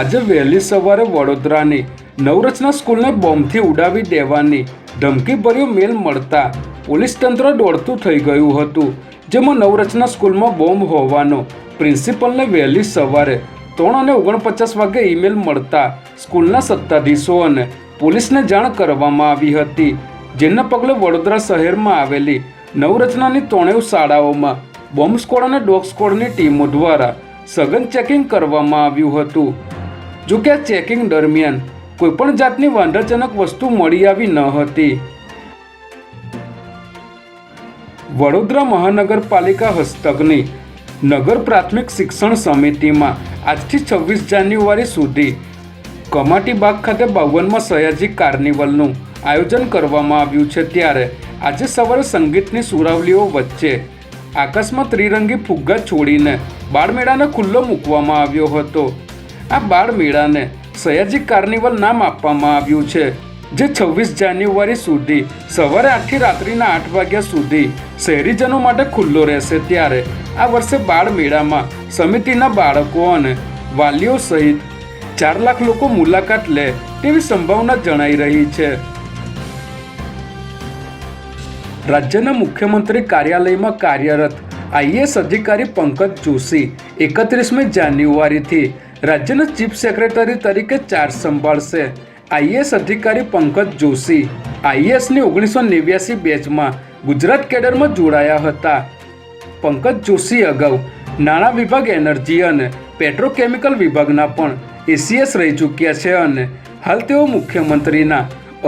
આજે વહેલી સવારે વડોદરાની નવરચના સ્કૂલને બોમ્બથી ઉડાવી દેવાની ધમકીભર્યો મેલ મળતા પોલીસ તંત્ર દોડતું થઈ ગયું હતું, જેમાં નવરચના સ્કૂલમાં બોમ્બ હોવાનો પ્રિન્સિપલને વહેલી સવારે ત્રણ અને ઓગણપચાસ વાગે ઈમેલ મળતા સ્કૂલના સત્તાધીશો અને પોલીસને જાણ કરવામાં આવી હતી, જેના પગલે વડોદરા શહેરમાં આવેલી નવરચનાની ત્રણેય શાળાઓમાં બોમ્બ સ્કોડ અને ડોગ સ્કોડની ટીમો દ્વારા સઘન ચેકિંગ કરવામાં આવ્યું હતું. જો કે ચેકિંગ દરમિયાન કોઈપણ જાતની વાંધાજનક વસ્તુ મળી આવી ન હતી. વડોદરા મહાનગરપાલિકા હસ્તકની નગર પ્રાથમિક શિક્ષણ સમિતિમાં આજથી છવ્વીસ જાન્યુઆરી સુધી કમાટી બાગ ખાતે બાવનમાં સયાજી કાર્નિવલનું આયોજન કરવામાં આવ્યું છે ત્યારે આજે સવારે સંગીતની સુરાવલીઓ વચ્ચે આકાશમાં ત્રિરંગી ફુગ્ગા છોડીને બાળમેળાને ખુલ્લો મૂકવામાં આવ્યો હતો. આ બાળમેળાને સયાજી કાર્નિવલ નામ આપવામાં આવ્યું છે, જે છવ્વીસ જાન્યુઆરી સુધી સવારે આઠથી રાત્રિના આઠ વાગ્યા સુધી શહેરીજનો માટે ખુલ્લો રહેશે. ત્યારે આ વર્ષે બાળમેળામાં સમિતિના બાળકો અને વાલીઓ સહિત ચાર લાખ લોકો મુલાકાત લે તેવી સંભાવના જણાઈ રહી છે. રાજ્યના મુખ્યમંત્રી કાર્યાલયમાં કાર્યરત આઈએએસ અધિકારી પંકજ જોશી એકત્રીસમી જાન્યુઆરીથી રાજ્યના ચીફ સેક્રેટરી તરીકે ચાર્જ સંભાળશે. આઈએએસ અધિકારી પંકજ જોશી. આઈએએસની ઓગણીસો નેવ્યાસી બેચમાં ગુજરાત કેડરમાં જોડાયા હતા. પંકજ જોશી અગાઉ નાણાં વિભાગ, એનર્જી અને પેટ્રોકેમિકલ વિભાગના પણ એસીએસ રહી ચૂક્યા છે અને હાલ તેઓ મુખ્યમંત્રીના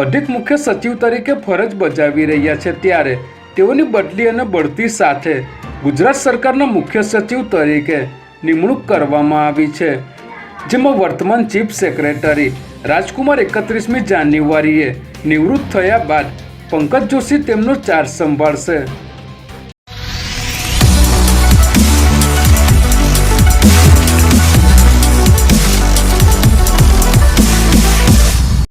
અધિક મુખ્ય સચિવ તરીકે ફરજ બજાવી રહ્યા છે ત્યારે તેઓની બદલી અને બઢતી સાથે ગુજરાત સરકારના મુખ્ય સચિવ તરીકે નિમણૂક કરવામાં આવી છે. જેમાં વર્તમાન ચીફ સેક્રેટરી રાજકુમાર એકત્રીસમી જાન્યુઆરીએ નિવૃત્ત થયા બાદ પંકજ જોશી તેમનો ચાર્જ સંભાળશે.